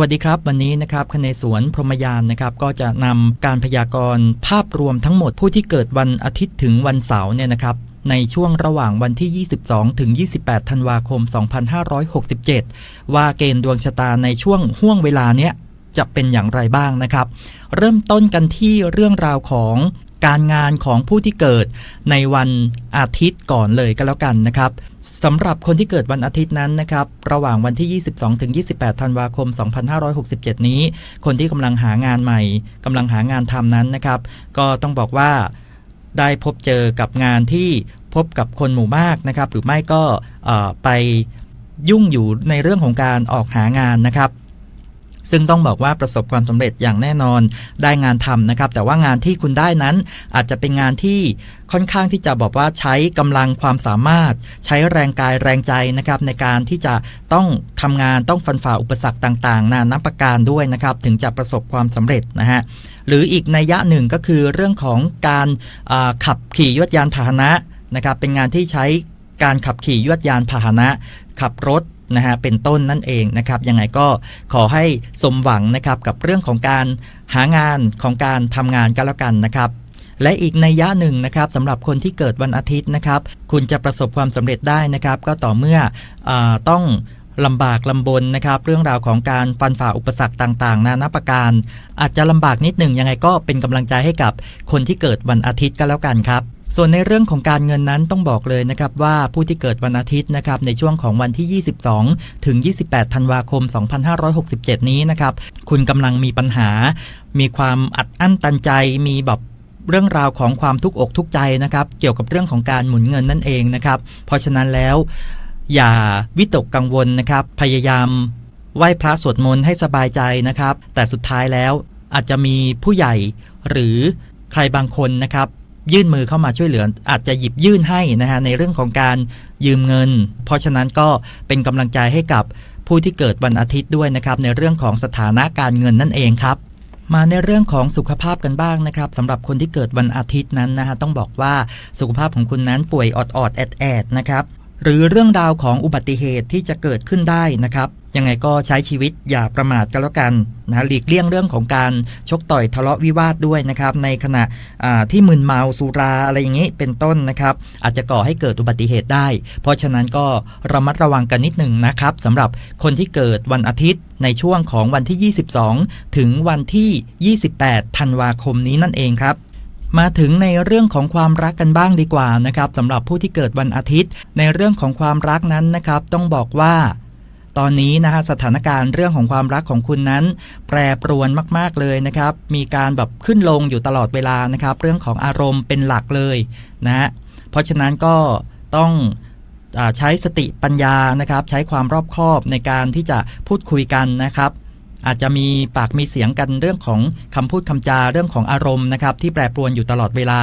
วัสดีครับ วันนี้นะครับคเนศวรพรหมยานนะครับก็จะนำการพยากรณ์ภาพรวมทั้งหมดผู้ที่เกิดวันอาทิตย์ถึงวันเสาร์เนี่ยนะครับในช่วงระหว่างวันที่ 22 ถึง 28 ธันวาคม 2567 ว่าเกณฑ์ดวงชะตาในช่วงห่วงเวลาเนี้ยจะเป็นอย่างไรบ้างนะครับ เริ่มต้นกันที่เรื่องราวของ การงานของผู้ที่เกิดในวันอาทิตย์ก่อนเลยก็แล้วกันนะครับสำหรับคนที่เกิดวันอาทิตย์นั้นนะครับระหว่างวันที่ 22ถึง28 ธันวาคม 2567 นี้ คนที่กำลังหางานใหม่กำลังหางานทำนั้นนะครับ ก็ต้องบอกว่าได้พบเจอกับงานที่พบกับคนหมู่มากนะครับ หรือไม่ก็ไปยุ่งอยู่ในเรื่องของการออกหางานนะครับ ซึ่งต้องบอกว่าประสบความสำเร็จอย่างแน่นอนได้งานทำนะครับ แต่ว่างานที่คุณได้นั้นอาจจะเป็นงานที่ค่อนข้างที่จะบอกว่าใช้กำลังความสามารถ ใช้แรงกายแรงใจนะครับในการที่จะต้องทำงานต้องฟันฝ่าอุปสรรคต่าง ๆ นานับประการด้วยนะครับ ถึงจะประสบความสำเร็จนะฮะหรืออีกในยะหนึ่งก็คือเรื่องของการขับขี่ยวดยานพาหนะนะครับเป็นงานที่ใช้การขับขี่ยวดยานพาหนะ ขับรถ นะฮะเป็นต้นนั่นเองนะครับยังไงก็ขอให้สมหวังนะครับกับเรื่องของการหางานของการทำงานก็แล้วกันนะครับและอีกในยะหนึ่งนะครับสำหรับคนที่เกิดวันอาทิตย์นะครับ คุณจะประสบความสำเร็จได้นะครับ ก็ต่อเมื่ออต้องลำบากลำบนนะครับ เรื่องราวของการฟันฝ่าอุปสรรคต่างๆ นานาประการ อาจจะลำบากนิดหนึ่งยังไงก็เป็นกำลังใจให้กับคนที่เกิดวันอาทิตย์ก็แล้วกันครับ ส่วนในเรื่องของการเงินนั้นต้องบอกเลยนะครับว่าผู้ที่เกิดวันอาทิตย์นะครับในช่วงของวันที่ 22 ถึง 28 ธันวาคม 2567 นี้นะครับคุณกำลังมีปัญหา มีความอัดอั้นตันใจมีแบบเรื่องราวของความทุกข์อกทุกใจนะครับเกี่ยวกับเรื่องของการหมุนเงินนั่นเองนะครับเพราะฉะนั้นแล้วอย่าวิตกกังวลนะครับ พยายามไหว้พระสวดมนต์ให้สบายใจนะครับ แต่สุดท้ายแล้วอาจจะมีผู้ใหญ่หรือใครบางคนนะครับ ยื่นมือเข้ามาช่วยเหลือ อาจจะหยิบยื่นให้นะฮะในเรื่องของการยืมเงิน เพราะฉะนั้นก็เป็นกำลังใจให้กับผู้ที่เกิดวันอาทิตย์ด้วยนะครับ ในเรื่องของสถานะการเงินนั่นเองครับมาในเรื่องของสุขภาพกันบ้างนะครับสำหรับคนที่เกิดวันอาทิตย์นั้นนะฮะต้องบอกว่าสุขภาพของคุณนั้นป่วยออดๆแอดแอดๆนะครับ หรือเรื่องราวของอุบัติเหตุที่จะเกิดขึ้นได้นะครับยังไงก็ใช้ชีวิตอย่าประมาทกันแล้วกันนะหลีกเลี่ยงเรื่องของการชกต่อยทะเลาะวิวาทด้วยนะครับในขณะที่มึนเมาสุราอะไรอย่างนี้เป็นต้นนะครับ อาจจะก่อให้เกิดอุบัติเหตุได้ เพราะฉะนั้นก็ระมัดระวังกันนิดหนึ่งนะครับสำหรับคนที่เกิดวันอาทิตย์ในช่วงของวันที่ 22 ถึงวันที่ 28 ธันวาคมนี้นั่นเองครับ มาถึงในเรื่องของความรักกันบ้างดีกว่านะครับสำหรับผู้ที่เกิดวันอาทิตย์ ในเรื่องของความรักนั้นนะครับ ต้องบอกว่า ตอนนี้นะฮะสถานการณ์เรื่องของความรักของคุณนั้น แปรปรวนมาก ๆเลยนะครับ มีการแบบขึ้นลงอยู่ตลอดเวลานะครับ เรื่องของอารมณ์เป็นหลักเลยนะฮะเพราะฉะนั้นก็ต้องอใช้สติปัญญานะครับ ใช้ความรอบคอบในการที่จะพูดคุยกันนะครับ อาจจะมีปากมีเสียงกันเรื่องของคำพูดคำจาเรื่องของอารมณ์นะครับ ที่แปรปรวนอยู่ตลอดเวลา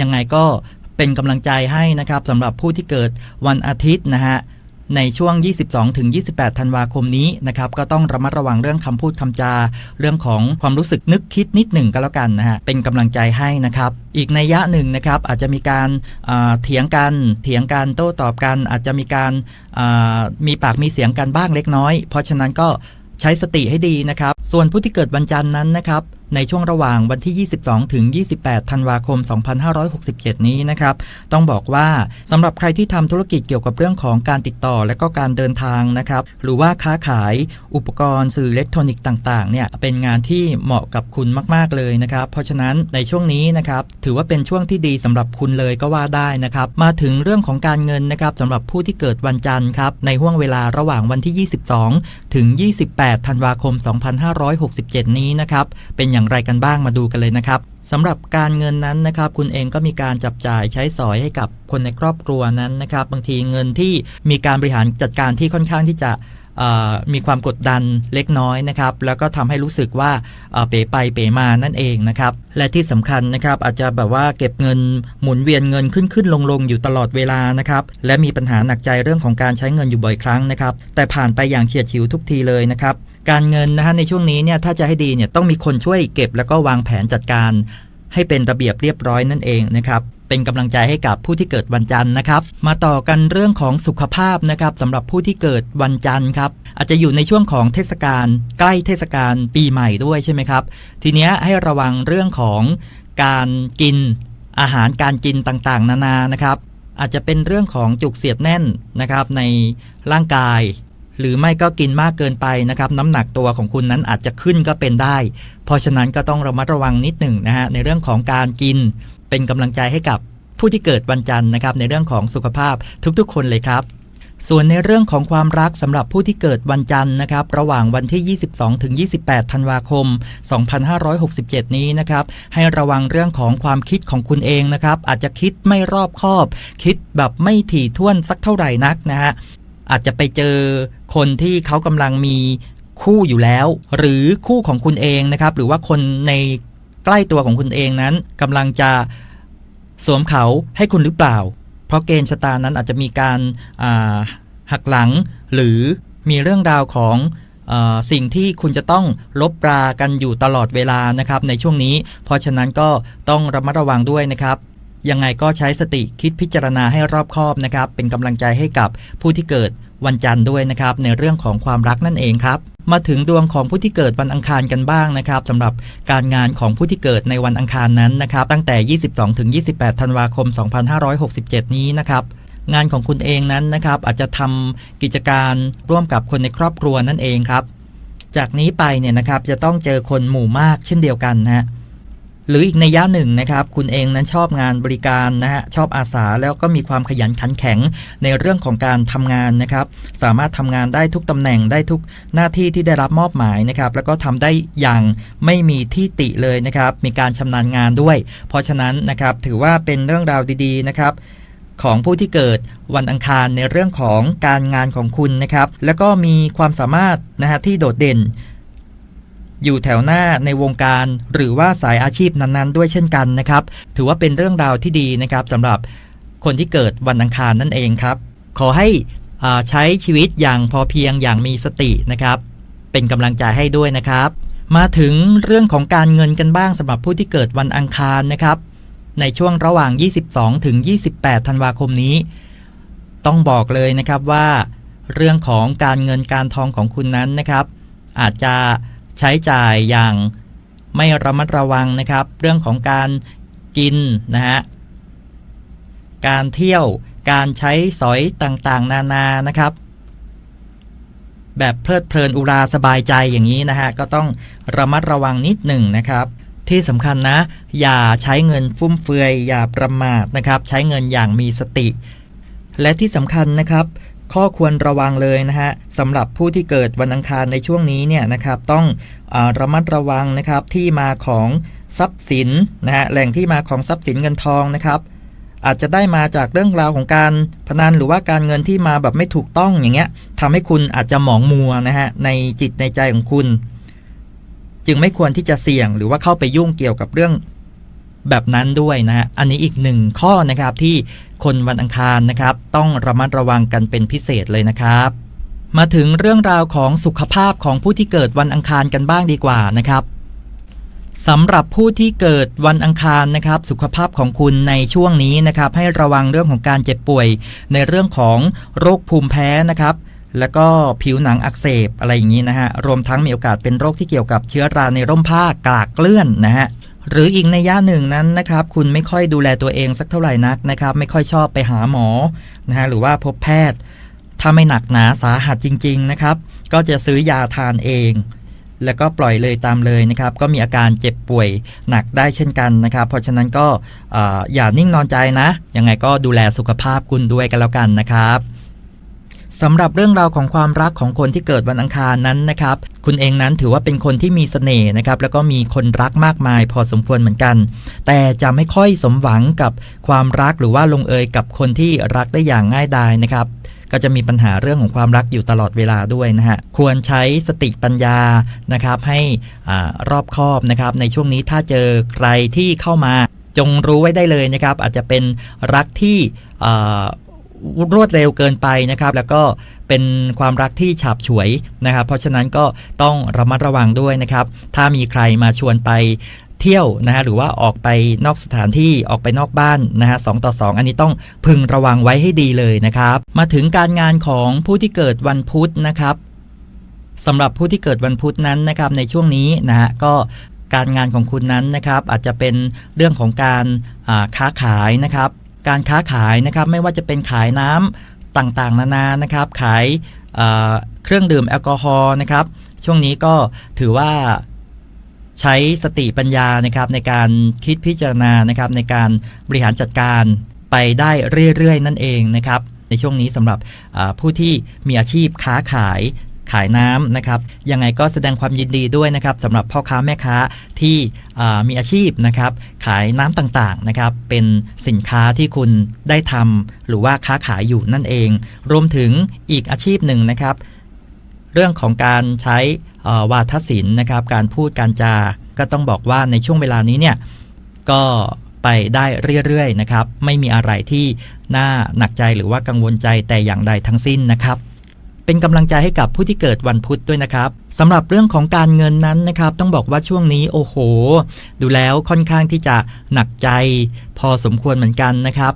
ยังไงก็เป็นกำลังใจให้นะครับสำหรับผู้ที่เกิดวันอาทิตย์นะฮะในช่วง 22ถึง28 ธันวาคมนี้นะครับ ก็ต้องระมัดระวังเรื่องคำพูดคำจา เรื่องของความรู้สึกนึกคิดนิดหนึ่งก็แล้วกันนะฮะ เป็นกำลังใจให้นะครับ อีกในยะหนึ่งนะครับ อาจจะมีการเถียงกัน เถียงกันโต้ตอบกัน อาจจะมีการามีปากมีเสียงกันบ้างเล็กน้อย เพราะฉะนั้นก็ ใช้สติให้ดีนะครับ ส่วนผู้ที่เกิดวันจันทร์นั้นนะครับ ในช่วงระหว่างวันที่ 22 ถึง 28 ธันวาคม 2567 นี้นะครับ ต้องบอกว่าสำหรับใครที่ทำธุรกิจเกี่ยวกับเรื่องของการติดต่อและก็การเดินทางนะครับ หรือว่าค้าขายอุปกรณ์สื่ออิเล็กทรอนิกส์ต่างๆ เนี่ย เป็นงานที่เหมาะกับคุณมาก ๆ เลยนะครับ เพราะฉะนั้นในช่วงนี้นะครับ ถือว่าเป็นช่วงที่ดีสำหรับคุณเลยก็ว่าได้นะครับ มาถึงเรื่องของการเงินนะครับสำหรับผู้ที่เกิดวันจันทร์ครับ ในห่วงเวลาระหว่างวันที่ 22 ถึง 28 ธันวาคม 2567 นี้นะครับ เป็นอย่างไรกันบ้างมาดูกันเลยนะครับสำหรับการเงินนั้นนะครับ คุณเองก็มีการจับจ่ายใช้สอยให้กับคนในครอบครัวนั้นนะครับ บางทีเงินที่มีการบริหารจัดการที่ค่อนข้างที่จะมีความกดดันเล็กน้อยนะครับ แล้วก็ทำให้รู้สึกว่าเอ่อเป๋ไปเป๋มานั่นเองนะครับ และที่สำคัญนะครับอาจจะแบบว่าเก็บเงินหมุนเวียนเงินขึ้นขึ้นลงลงอยู่ตลอดเวลานะครับ และมีปัญหาหนักใจเรื่องของการใช้เงินอยู่บ่อยครั้งนะครับ แต่ผ่านไปอย่างเฉียดฉิวทุกทีเลยนะครับ การเงินนะฮะในช่วงนี้เนี่ยถ้าจะให้ดีเนี่ยต้องมีคนช่วยเก็บแล้วก็วางแผนจัดการให้เป็นระเบียบเรียบร้อยนั่นเองนะครับเป็นกำลังใจให้กับผู้ที่เกิดวันจันทร์นะครับ มาต่อกันเรื่องของสุขภาพนะครับสำหรับผู้ที่เกิดวันจันทร์ครับอาจจะอยู่ในช่วงของเทศกาลใกล้เทศกาลปีใหม่ด้วยใช่ไหมครับทีเนี้ยให้ระวังเรื่องของการกินอาหารการกินต่างๆ นานานะครับ อาจจะเป็นเรื่องของจุกเสียดแน่นนะครับในร่างกาย หรือไม่ก็กินมากเกินไปนะครับ น้ำหนักตัวของคุณนั้นอาจจะขึ้นก็เป็นได้ เพราะฉะนั้นก็ต้องระมัดระวังนิดหนึ่งนะฮะในเรื่องของการกินเป็นกำลังใจให้กับผู้ที่เกิดวันจันทร์นะครับในเรื่องของสุขภาพทุกๆ คนเลยครับ ส่วนในเรื่องของความรักสำหรับผู้ที่เกิดวันจันทร์นะครับ ระหว่างวันที่ 22 ถึง 28 ธันวาคม 2567 นี้นะครับ ให้ระวังเรื่องของความคิดของคุณเองนะครับ อาจจะคิดไม่รอบคอบ คิดแบบไม่ถี่ถ้วนสักเท่าไหร่นักนะฮะ อาจจะไปเจอคนที่เขากำลังมีคู่อยู่แล้ว หรือคู่ของคุณเองนะครับ หรือว่าคนในใกล้ตัวของคุณเองนั้นกำลังจะสวมเขาให้คุณหรือเปล่า เพราะเกณฑ์ชะตานั้นอาจจะมีการาหักหลัง หรือมีเรื่องราวของอสิ่งที่คุณจะต้องลบปรากันอยู่ตลอดเวลานะครับในช่วงนี้ เพราะฉะนั้นก็ต้องระมัดระวังด้วยนะครับ ยังไงก็ใช้สติคิดพิจารณาให้รอบคอบนะครับ เป็นกำลังใจให้กับผู้ที่เกิดวันจันทร์ด้วยนะครับ ในเรื่องของความรักนั่นเองครับ มาถึงดวงของผู้ที่เกิดวันอังคารกันบ้างนะครับสำหรับการงานของผู้ที่เกิดในวันอังคารนั้นนะครับ ตั้งแต่ 22ถึง28 ธันวาคม 2567 นี้นะครับงานของคุณเองนั้นนะครับ อาจจะทำกิจการร่วมกับคนในครอบครัวนั่นเองครับ จากนี้ไปเนี่ยนะครับจะต้องเจอคนหมู่มากเช่นเดียวกันนะฮะ หรืออีกในยะหนึ่งนะครับคุณเองนั้นชอบงานบริการนะฮะชอบอาสาแล้วก็มีความขยันขันแข็งในเรื่องของการทำงานนะครับ สามารถทำงานได้ทุกตำแหน่งได้ทุกหน้าที่ที่ได้รับมอบหมายนะครับ แล้วก็ทำได้อย่างไม่มีที่ติเลยนะครับ มีการชำนาญงานด้วย เพราะฉะนั้นนะครับถือว่าเป็นเรื่องราวดีๆนะครับของผู้ที่เกิดวันอังคารในเรื่องของการงานของคุณนะครับ แล้วก็มีความสามารถนะฮะที่โดดเด่น อยู่แถวหน้าในวงการ หรือว่าสายอาชีพนั้นๆ ด้วยเช่นกันนะครับ ถือว่าเป็นเรื่องราวที่ดีนะครับสำหรับคนที่เกิดวันอังคารนั่นเองครับ ขอให้อ่าใช้ชีวิตอย่างพอเพียงอย่างมีสตินะครับ เป็นกำลังใจให้ด้วยนะครับ มาถึงเรื่องของการเงินกันบ้างสำหรับผู้ที่เกิดวันอังคารนะครับ ในช่วงระหว่าง 22 ถึง 28 ธันวาคมนี้ ต้องบอกเลยนะครับว่า เรื่องของการเงินการทองของคุณนั้นนะครับ อาจจะ ใช้จ่ายอย่างไม่ระมัดระวังนะครับ เรื่องของการกินนะฮะการเที่ยวการใช้สอยต่างๆ นานานะครับ แบบเพลิดเพลินอุราสบายใจอย่างนี้นะฮะก็ต้องระมัดระวังนิดหนึ่งนะครับ ที่สำคัญนะ อย่าใช้เงินฟุ่มเฟือยอย่าประมาทนะครับ ใช้เงินอย่างมีสติ และที่สำคัญนะครับ ข้อควรระวังเลยนะฮะสำหรับผู้ที่เกิดวันอังคารในช่วงนี้เนี่ยนะครับต้องอระมัดระวังนะครับที่มาของทรัพย์สินนะฮะแหล่งที่มาของทรัพย์สินเงินทองนะครับ อาจจะได้มาจากเรื่องราวของการพนันหรือว่าการเงินที่มาแบบไม่ถูกต้องอย่างเงี้ยทำให้คุณอาจจะหมองมัวนะฮะในจิตในใจของคุณ จึงไม่ควรที่จะเสี่ยงหรือว่าเข้าไปยุ่งเกี่ยวกับเรื่อง แบบนั้นด้วยนะฮะ อันนี้อีกหนึ่งข้อนะครับที่คนวันอังคารนะครับ ต้องระมัดระวังกันเป็นพิเศษเลยนะครับ มาถึงเรื่องราวของสุขภาพของผู้ที่เกิดวันอังคารกันบ้างดีกว่านะครับสำหรับผู้ที่เกิดวันอังคารนะครับ สุขภาพของคุณในช่วงนี้นะครับ ให้ระวังเรื่องของการเจ็บป่วย ในเรื่องของโรคภูมิแพ้นะครับแล้วก็ผิวหนังอักเสบอะไรอย่างนี้นะฮะ รวมทั้งมีโอกาสเป็นโรคที่เกี่ยวกับเชื้อราในร่มผ้ากลากเกลื่อนนะฮะ หรืออีกในย่าหนึ่งนั้นนะครับคุณไม่ค่อยดูแลตัวเองสักเท่าไหร่นักนะครับไม่ค่อยชอบไปหาหมอนะฮะหรือว่าพบแพทย์ ถ้าไม่หนักหนาสาหัสจริง ๆนะครับ ก็จะซื้อยาทานเอง แล้วก็ปล่อยเลยตามเลยนะครับก็มีอาการเจ็บป่วยหนักได้เช่นกันนะครับ เพราะฉะนั้นก็เอ่ออย่านิ่งนอนใจนะยังไงก็ดูแลสุขภาพคุณด้วยกันแล้วกันนะครับ สำหรับเรื่องราวของความรักของคนที่เกิดวันอังคารนั้นนะครับ คุณเองนั้นถือว่าเป็นคนที่มีเสน่ห์นะครับ แล้วก็มีคนรักมากมายพอสมควรเหมือนกัน แต่จะไม่ค่อยสมหวังกับความรักหรือว่าลงเอยกับคนที่รักได้อย่างง่ายดายนะครับก็จะมีปัญหาเรื่องของความรักอยู่ตลอดเวลาด้วยนะฮะ ควรใช้สติปัญญานะครับให้อรอบคอบนะครับในช่วงนี้ถ้าเจอใครที่เข้ามาจงรู้ไว้ได้เลยนะครับ อาจจะเป็นรักที่ รวดเร็วเกินไปนะครับ แล้วก็เป็นความรักที่ฉาบฉวยนะครับ เพราะฉะนั้นก็ต้องระมัดระวังด้วยนะครับ ถ้ามีใครมาชวนไปเที่ยวนะฮะหรือว่าออกไปนอกสถานที่ออกไปนอกบ้านนะฮะสต่อ 2 อันนี้ต้องพึงระวังไว้ให้ดีเลยนะครับ มาถึงการงานของผู้ที่เกิดวันพุธนะครับสำหรับผู้ที่เกิดวันพุธนั้นนะครับในช่วงนี้นะฮะก็การงานของคุณนั้นนะครับ อาจจะเป็นเรื่องของการค้าขายนะครับ การค้าขายนะครับไม่ว่าจะเป็นขายน้ำต่างๆ นานานะครับ ขายเเครื่องดื่มแอลกอฮอล์นะครับ ช่วงนี้ก็ถือว่าใช้สติปัญญานะครับในการคิดพิจารณานะครับในการบริหารจัดการไปได้เรื่อยๆ นั่นเองนะครับ ในช่วงนี้สำหรับผู้ที่มีอาชีพค้าขาย ขายน้ำนะครับยังไงก็แสดงความยินดีด้วยนะครับสำหรับพ่อค้าแม่ค้าที่มีอาชีพนะครับขายน้ำต่างๆนะครับเป็นสินค้าที่คุณได้ทำหรือว่าค้าขายอยู่นั่นเอง รวมถึงอีกอาชีพหนึ่งนะครับ เรื่องของการใช้วาทศิลป์นะครับการพูดการจาก็ต้องบอกว่าในช่วงเวลานี้เนี่ยก็ไปได้เรื่อยๆนะครับ ไม่มีอะไรที่น่าหนักใจหรือว่ากังวลใจแต่อย่างใดทั้งสิ้นนะครับ เป็นกำลังใจให้กับผู้ที่เกิดวันพุธด้วยนะครับสำหรับเรื่องของการเงินนั้นนะครับ ต้องบอกว่าช่วงนี้โอ้โห ดูแล้วค่อนข้างที่จะหนักใจ พอสมควรเหมือนกันนะครับ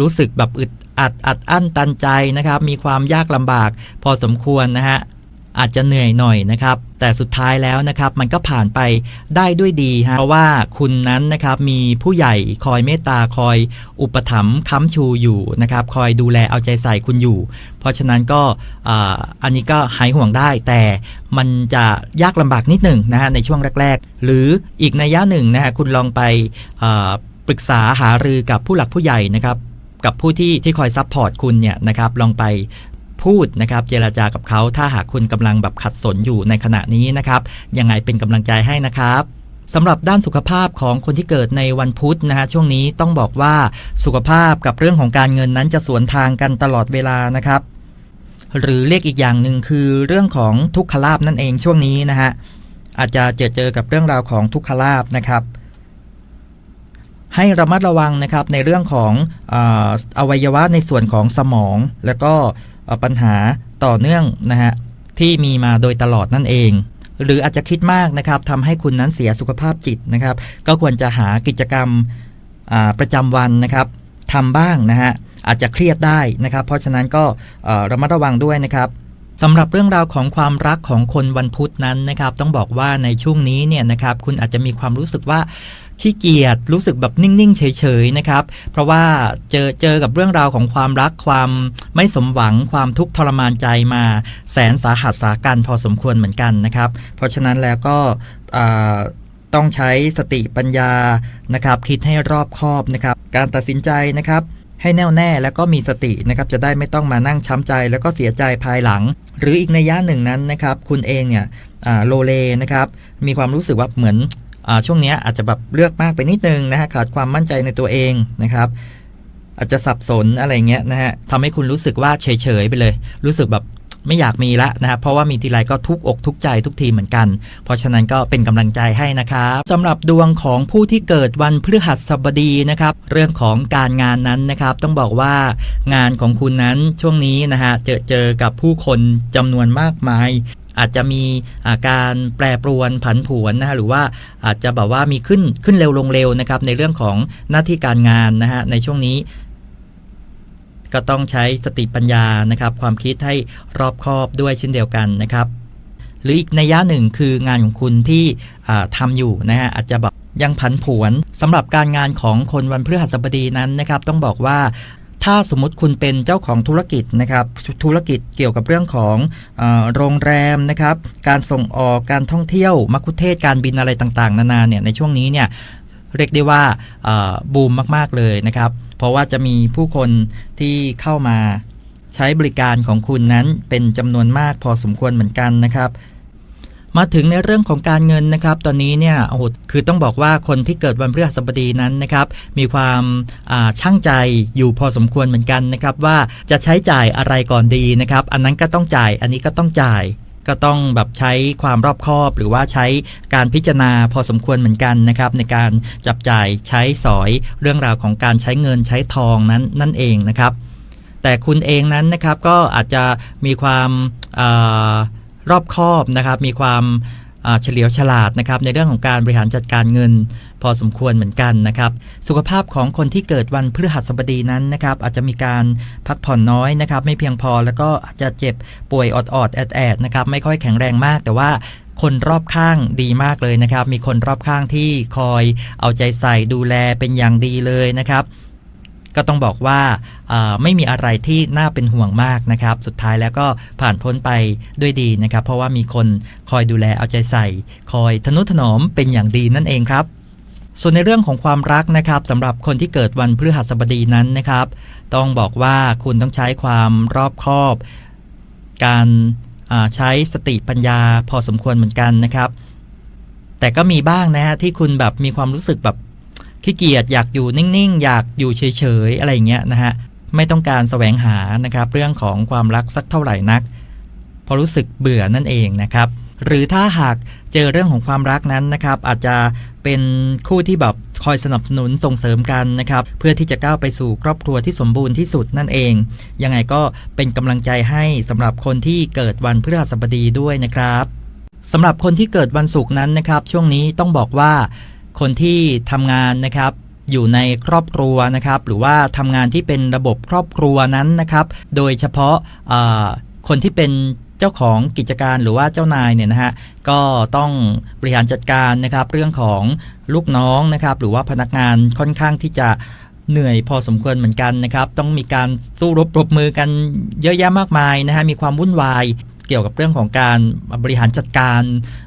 รู้สึกแบบอึดอัดอัดอั้นตันใจนะครับ มีความยากลำบาก พอสมควรนะฮะ อาจจะเหนื่อยหน่อยนะครับ แต่สุดท้ายแล้วนะครับมันก็ผ่านไปได้ด้วยดีฮะเพราะว่าคุณนั้นนะครับมีผู้ใหญ่คอยเมตตาคอยอุปถัมภ์ค้ำชูอยู่นะครับ คอยดูแลเอาใจใส่คุณอยู่ เพราะฉะนั้นก็อ,อันนี้ก็หายห่วงได้ แต่มันจะยากลำบากนิดหนึ่งนะฮะในช่วงแรก ๆ หรืออีกในยะหนึ่งนะฮะคุณลองไปปรึกษาหารือกับผู้หลักผู้ใหญ่นะครับกับผู้ที่ที่คอยซัพพอร์ตคุณเนี่ยนะครับลองไป พูดนะครับเจราจากับเขาถ้าหากคุณกำลังแบบขัดสนอยู่ในขณะนี้นะครับยังไงเป็นกำลังใจให้นะครับสำหรับด้านสุขภาพของคนที่เกิดในวันพุธนะฮะช่วงนี้ต้องบอกว่าสุขภาพกับเรื่องของการเงินนั้นจะสวนทางกันตลอดเวลานะครับหรือเรียกอีกอย่างหนึ่งคือเรื่องของทุกขลาบนั่นเองช่วงนี้นะฮะอาจจะเจอเจอกับเรื่องราวของทุกขลาบนะครับให้ระมัดระวังนะครับในเรื่องของออวัยวะในส่วนของสมอง แล้วก็ ปัญหาต่อเนื่องนะฮะที่มีมาโดยตลอดนั่นเอง หรืออาจจะคิดมากนะครับทำให้คุณนั้นเสียสุขภาพจิตนะครับ ก็ควรจะหากิจกรรมประจำวันนะครับทำบ้างนะฮะอาจจะเครียดได้นะครับ เพราะฉะนั้นก็เระมัดระวังด้วยนะครับสำหรับเรื่องราวของความรักของคนวันพุธนั้นนะครับ ต้องบอกว่าในช่วงนี้เนี่ยนะครับ คุณอาจจะมีความรู้สึกว่า ขี้เกียจรู้สึกแบบนิ่ง ๆ เฉย ๆ นะครับ เพราะว่าเจอเจอกับเรื่องราวของความรักความไม่สมหวังความทุกข์ทรมานใจมาแสนสาหัสสากันพอสมควรเหมือนกันนะครับ เพราะฉะนั้นแล้วก็ต้องใช้สติปัญญานะครับ คิดให้รอบคอบนะครับ การตัดสินใจนะครับให้แน่วแน่แล้วก็มีสตินะครับจะได้ไม่ต้องมานั่งช้ำใจแล้วก็เสียใจภายหลัง หรืออีกในย่าหนึ่งนั้นนะครับ คุณเองเนี่ยโลเลนะครับ มีความรู้สึกว่าเหมือน ช่วงนี้อาจจะแบบเลือกมากไปนิดนึงนะฮะขาดความมั่นใจในตัวเองนะครับ อาจจะสับสนอะไรเงี้ยนะฮะทำให้คุณรู้สึกว่าเฉยๆไปเลย รู้สึกแบบไม่อยากมีละนะครับเพราะว่ามีทีไรก็ทุกอกทุกใจทุกทีเหมือนกัน เพราะฉะนั้นก็เป็นกำลังใจให้นะครับสำหรับดวงของผู้ที่เกิดวันพฤหัสบดีนะครับ เรื่องของการงานนั้นนะครับ ต้องบอกว่างานของคุณนั้นช่วงนี้นะฮะเจอเจอกับผู้คนจำนวนมากมาย อาจจะมีาการแปรปรวนผันผวนนะฮะหรือว่าอาจจะแบบว่ามีขึ้นขึ้นเร็วลงเร็วนะครับในเรื่องของหน้าที่การงานนะฮะในช่วงนี้ ก็ต้องใช้สติปัญญานะครับ ความคิดให้รอบคอบด้วยเช่นเดียวกันนะครับ หรืออีกในยยะหนึ่งคืองานของคุณที่อ่าทำอยู่นะฮะอาจจะแบบยังผันผวนสำหรับการงานของคนวันพฤหัสบดีนั้นนะครับ ต้องบอกว่า ถ้าสมมติคุณเป็นเจ้าของธุรกิจนะครับ ธุรกิจเกี่ยวกับเรื่องของอโรงแรมนะครับ การส่งออก การท่องเที่ยวมัคคุเทศการบินอะไรต่างๆ นานาเนี่ยในช่วงนี้เนี่ยเรียกได้ว่าบูมมากๆเลยนะครับ เพราะว่าจะมีผู้คนที่เข้ามาใช้บริการของคุณนั้นเป็นจำนวนมากพอสมควรเหมือนกันนะครับ มาถึงในเรื่องของการเงินนะครับ ตอนนี้เนี่ยโอ้โหคือต้องบอกว่าคนที่เกิดวันพฤหัสบดีนั้นนะครับ มีความาช่างใจอยู่พอสมควรเหมือนกันนะครับ ว่าจะใช้จ่ายอะไรก่อนดีนะครับ อันนั้นก็ต้องจ่าย อันนี้ก็ต้องจ่ายก็ต้องแบบใช้ความรอบคอบ หรือว่าใช้การพิจารณาพอสมควรเหมือนกันนะครับ ในการจับจ่ายใช้สอยเรื่องราวของการใช้เงินใช้ทองนั้นนั่นเองนะครับ แต่คุณเองนั้นนะครับก็อาจจะมีความเออ รอบคอบนะครับ มีความเฉลียวฉลาดนะครับในเรื่องของการบริหารจัดการเงิน พอสมควรเหมือนกันนะครับ สุขภาพของคนที่เกิดวันพฤหัสบดีนั้นนะครับ อาจจะมีการพักผ่อนน้อยนะครับ ไม่เพียงพอแล้วก็อาจจะเจ็บป่วยออดๆแอดนะครับไม่ค่อยแข็งแรงมาก แต่ว่าคนรอบข้างดีมากเลยนะครับ มีคนรอบข้างที่คอยเอาใจใส่ดูแลเป็นอย่างดีเลยนะครับ ก็ต้องบอกว่าไม่มีอะไรที่น่าเป็นห่วงมากนะครับ สุดท้ายแล้วก็ผ่านพ้นไปด้วยดีนะครับ เพราะว่ามีคนคอยดูแลเอาใจใส่ คอยทนุถนอมเป็นอย่างดีนั่นเองครับ ส่วนในเรื่องของความรักนะครับสำหรับคนที่เกิดวันพฤหัสบดีนั้นนะครับ ต้องบอกว่าคุณต้องใช้ความรอบคอบ การใช้สติปัญญาพอสมควรเหมือนกันนะครับ แต่ก็มีบ้างนะฮะที่คุณแบบมีความรู้สึกแบบ ขี้เกียจอยากอยู่นิ่งๆ อยากอยู่เฉยๆ อะไรอย่างเงี้ยนะฮะ ไม่ต้องการแสวงหานะครับ เรื่องของความรักสักเท่าไหร่นักพราะรู้สึกเบื่อนั่นเองนะครับ หรือถ้าหากเจอเรื่องของความรักนั้นนะครับ อาจจะเป็นคู่ที่แบบคอยสนับสนุนส่งเสริมกันนะครับ เพื่อที่จะก้าวไปสู่ครอบครัวที่สมบูรณ์ที่สุดนั่นเอง ยังไงก็เป็นกำลังใจให้สำหรับคนที่เกิดวันพฤหัสบดีด้วยนะครับสำหรับคนที่เกิดวันศุกร์นั้นนะครับ ช่วงนี้ต้องบอกว่า คนที่ทำงานนะครับอยู่ในครอบครัวนะครับหรือว่าทำงานที่เป็นระบบครอบครัวนั้นนะครับ โดยเฉพาะคนที่เป็นเจ้าของกิจการหรือว่าเจ้านายเนี่ยนะฮะก็ต้องบริหารจัดการนะครับ เรื่องของลูกน้องนะครับ หรือว่าพนักงานค่อนข้างที่จะเหนื่อยพอสมควรเหมือนกันนะครับ ต้องมีการสู้รบปรบมือกันเยอะแยะมากมายนะฮะมีความวุ่นวาย เกี่ยวกับเรื่องของการบริหารจัดการ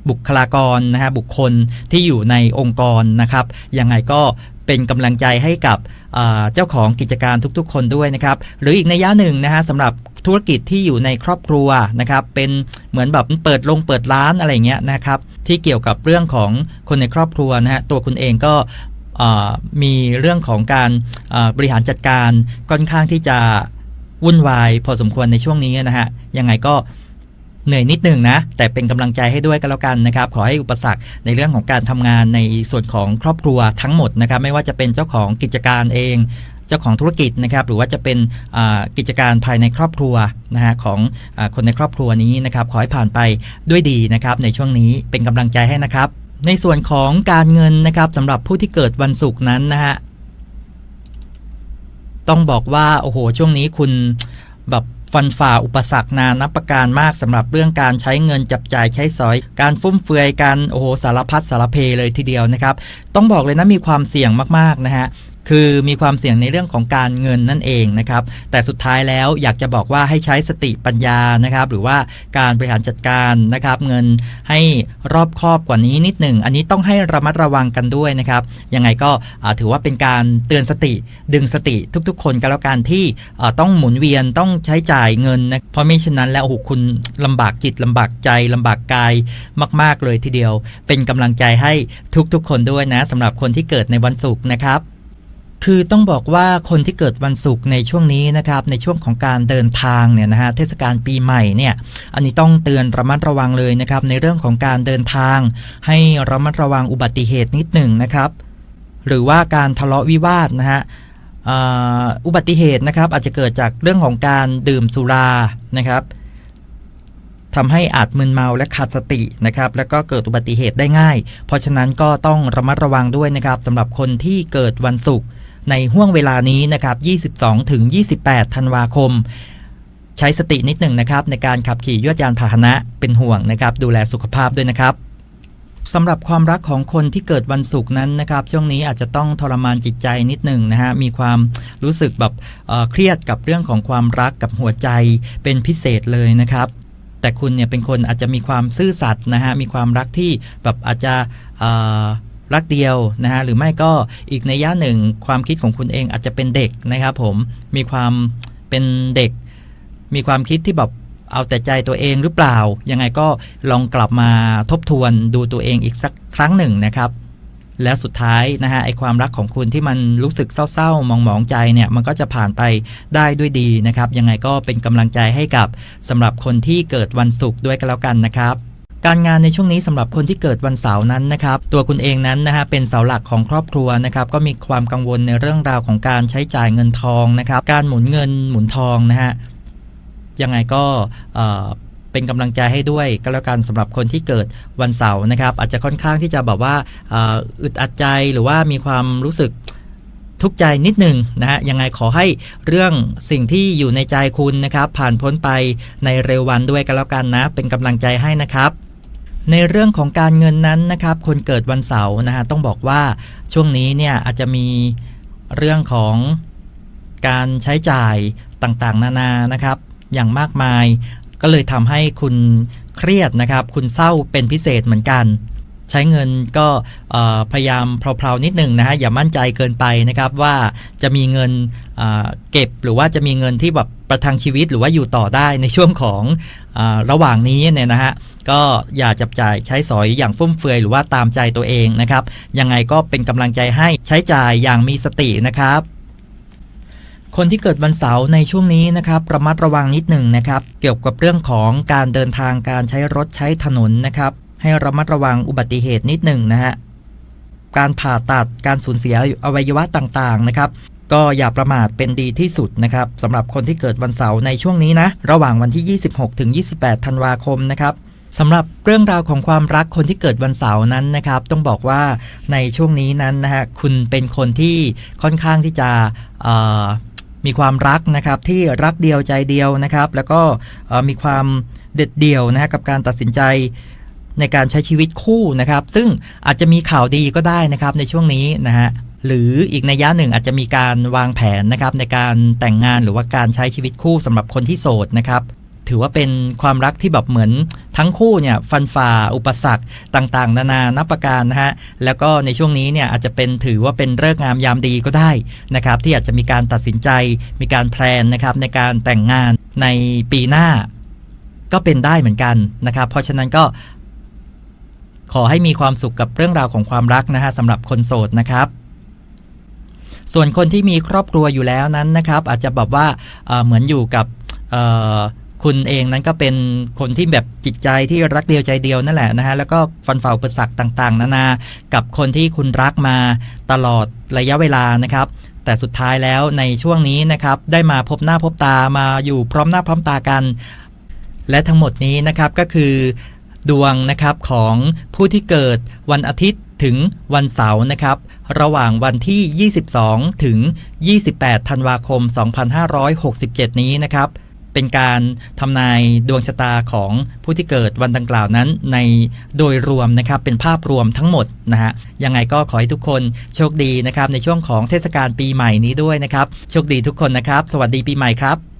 บุคลากรนะฮะบุคคลที่อยู่ในองค์กรนะครับยังไงก็เป็นกำลังใจให้กับเจ้าของกิจการทุกๆ คนด้วยนะครับ หรืออีกในยะหนึ่งนะฮะสำหรับธุรกิจที่อยู่ในครอบครัวนะครับเป็นเหมือนแบบเปิดลงเปิดร้านอะไรเงี้ยนะครับที่เกี่ยวกับเรื่องของคนในครอบครัวนะฮะตัวคุณเองก็มีเรื่องของการบริหารจัดการค่อนข้างที่จะวุ่นวายพอสมควรในช่วงนี้นะฮะยังไงก็ เหนื่อยนิดหนึ่งนะ แต่เป็นกำลังใจให้ด้วยกันแล้วกันนะครับ ขอให้อุปสรรคในเรื่องของการทำงานในส่วนของครอบครัวทั้งหมดนะครับ ไม่ว่าจะเป็นเจ้าของกิจการเองเจ้าของธุรกิจนะครับหรือว่าจะเป็นกิจการภายในครอบครัวนะฮะของอคนในครอบครัวนี้นะครับขอให้ผ่านไปด้วยดีนะครับในช่วงนี้เป็นกำลังใจให้นะครับ ในส่วนของการเงินนะครับสำหรับผู้ที่เกิดวันศุกร์นั้นนะฮะต้องบอกว่าโอ้โหช่วงนี้คุณแบบ ฟันฝ่าอุปสรรคนานับประการมากสำหรับเรื่องการใช้เงินจับจ่ายใช้สอย การฟุ่มเฟือยกันโอ้โหสารพัดสารเพเลยทีเดียวนะครับ ต้องบอกเลยนะมีความเสี่ยงมากๆนะฮะ คือมีความเสี่ยงในเรื่องของการเงินนั่นเองนะครับแต่สุดท้ายแล้วอยากจะบอกว่าให้ใช้สติปัญญานะครับ หรือว่าการบริหารจัดการนะครับ เงินให้รอบคอบกว่านี้นิดหนึ่ง อันนี้ต้องให้ระมัดระวังกันด้วยนะครับยังไงก็ถือว่าเป็นการเตือนสติ ดึงสติทุกๆ คนกันแล้วกันที่ต้องหมุนเวียนต้องใช้จ่ายเงินนะเพราะไม่เช่นนั้นแล้วโอ้โหคุณลำบากจิตลำบากใจลำบากกายมาก ๆเลยทีเดียว เป็นกำลังใจให้ทุกๆ คนด้วยนะสำหรับคนที่เกิดในวันศุกร์นะครับ คือต้องบอกว่าคนที่เกิดวันศุกร์ในช่วงนี้นะครับในช่วงของการเดินทางเนี่ยนะฮะเทศกาลปีใหม่เนี่ยอันนี้ต้องเตือนระมัดระวังเลยนะครับในเรื่องของการเดินทาง ให้ระมัดระวังอุบัติเหตุนิดหนึ่งนะครับ หรือว่าการทะเลาะวิวาทนะฮะอุบัติเหตุนะครับอาจจะเกิดจากเรื่องของการดื่มสุรานะครับทำให้อาจมึนเมาและขาดสตินะครับ แล้วก็เกิดอุบัติเหตุได้ง่าย เพราะฉะนั้นก็ต้องระมัดระวังด้วยนะครับสำหรับคนที่เกิดวันศุกร์ ในห่วงเวลานี้นะครับ 22ถึง28 ธันวาคม ใช้สตินิดหนึ่งนะครับในการขับขี่ยวดยานพาหนะเป็นห่วงนะครับ ดูแลสุขภาพด้วยนะครับสำหรับความรักของคนที่เกิดวันศุกร์นั้นนะครับช่วงนี้อาจจะต้องทรมานจิตใจนิดหนึ่งนะฮะมีความรู้สึกแบบเเครียดกับเรื่องของความรักกับหัวใจเป็นพิเศษเลยนะครับ แต่คุณเนี่ยเป็นคนอาจจะมีความซื่อสัตย์นะฮะมีความรักที่แบบอาจจะ รักเดียวนะฮะหรือไม่ก็อีกในย่าหนึ่งความคิดของคุณเองอาจจะเป็นเด็กนะครับผมมีความเป็นเด็ก มีความคิดที่แบบเอาแต่ใจตัวเองหรือเปล่า ยังไงก็ลองกลับมาทบทวนดูตัวเองอีกสักครั้งหนึ่งนะครับ แล้วสุดท้ายนะฮะไอความรักของคุณที่มันรู้สึกเศร้าๆมองๆใจเนี่ยมันก็จะผ่านไปได้ด้วยดีนะครับ ยังไงก็เป็นกำลังใจให้กับสำหรับคนที่เกิดวันศุกร์ด้วยกันแล้วกันนะครับ การงานในช่วงนี้สำหรับคนที่เกิดวันเสาร์นั้นนะครับ ตัวคุณเองนั้นนะฮะเป็นเสาหลักของครอบครัวนะครับก็มีความกังวลในเรื่องราวของการใช้จ่ายเงินทองนะครับ การหมุนเงินหมุนทองนะฮะยังไงก็เป็นกำลังใจให้ด้วยก็แล้วกันสำหรับคนที่เกิดวันเสาร์นะครับ อาจจะค่อนข้างที่จะแบบว่าอึดอัดใจหรือว่ามีความรู้สึกทุกข์ใจนิดหนึ่งนะฮะยังไงขอให้เรื่องสิ่งที่อยู่ในใจคุณนะครับ ผ่านพ้นไปในเร็ววันด้วยกันแล้วกันนะ เป็นกำลังใจให้นะครับ ในเรื่องของการเงินนั้นนะครับ คนเกิดวันเสาร์นะฮะต้องบอกว่าช่วงนี้เนี่ยอาจจะมีเรื่องของการใช้จ่ายต่างๆ นานานะครับ อย่างมากมาย ก็เลยทำให้คุณเครียดนะครับ คุณเศร้าเป็นพิเศษเหมือนกัน ใช้เงินก็พยายามเพลาๆนิดหนึ่งนะฮะอย่ามั่นใจเกินไปนะครับว่าจะมีเงินเเก็บหรือว่าจะมีเงินที่แบบประทังชีวิตหรือว่าอยู่ต่อได้ในช่วงของอระหว่างนี้เนี่ยนะฮะ ก็อย่าจับจ่ายใช้สอยอย่างฟุ่มเฟือยหรือว่าตามใจตัวเองนะครับยังไงก็เป็นกำลังใจให้ใช้จ่ายอย่างมีสตินะครับ คนที่เกิดวันเสาร์ในช่วงนี้นะครับระมัดระวังนิดหนึ่งนะครับ เกี่ยวกับเรื่องของการเดินทางการใช้รถใช้ถนนนะครับ ให้ระมัดระวังอุบัติเหตุนิดหนึ่งนะฮะการผ่าตัดการสูญเสียอวัยวะต่างๆนะครับก็อย่าประมาทเป็นดีที่สุดนะครับสำหรับคนที่เกิดวันเสาร์ในช่วงนี้นะ ระหว่างวันที่ 26 ถึง 28 ธันวาคมนะครับ สำหรับเรื่องราวของความรักคนที่เกิดวันเสาร์นั้นนะครับ ต้องบอกว่าในช่วงนี้นั้นนะฮะคุณเป็นคนที่ค่อนข้างที่จะมีความรักนะครับที่รักเดียวใจเดียวนะครับ แล้วก็มีความเด็ดเดี่ยวนะฮะกับการตัดสินใจในการใช้ชีวิตคู่นะครับ ซึ่งอาจจะมีข่าวดีก็ได้นะครับในช่วงนี้นะฮะหรืออีกในยะหนึ่งอาจจะมีการวางแผนนะครับในการแต่งงานหรือว่าการใช้ชีวิตคู่สำหรับคนที่โสดนะครับ ถือว่าเป็นความรักที่แบบเหมือน ทั้งคู่เนี่ยฟันฝ่าอุปสรรคต่างๆ นานานับประการนะฮะแล้วก็ในช่วงนี้เนี่ยอาจจะเป็นถือว่าเป็นเลิกงามยามดีก็ได้นะครับที่อาจจะมีการตัดสินใจมีการแพลนนะครับในการแต่งงานในปีหน้าก็เป็นได้เหมือนกันนะครับ เพราะฉะนั้นก็ขอให้มีความสุขกับเรื่องราวของความรักนะฮะสำหรับคนโสดนะครับ ส่วนคนที่มีครอบครัวอยู่แล้วนั้นนะครับ อาจจะแบบว่าเเหมือนอยู่กับ คุณเองนั้นก็เป็นคนที่แบบจิตใจที่รักเดียวใจเดียวนั่นแหละนะฮะแล้วก็ฟันฝ่าอุปสรรคต่างๆ นานา กับคนที่คุณรักมาตลอดระยะเวลานะครับ แต่สุดท้ายแล้วในช่วงนี้นะครับ ได้มาพบหน้าพบตามาอยู่พร้อมหน้าพร้อมตากัน และทั้งหมดนี้นะครับก็คือดวงนะครับของผู้ที่เกิดวันอาทิตย์ถึงวันเสาร์นะครับ ระหว่างวันที่ 22 ถึง 28 ธันวาคม 2567 นี้นะครับ เป็นการทำนายดวงชะตาของผู้ที่เกิดวันดังกล่าวนั้น ในโดยรวมนะครับเป็นภาพรวมทั้งหมดนะฮะยังไงก็ขอให้ทุกคนโชคดีนะครับในช่วงของเทศกาลปีใหม่นี้ด้วยนะครับโชคดีทุกคนนะครับ สวัสดีปีใหม่ครับ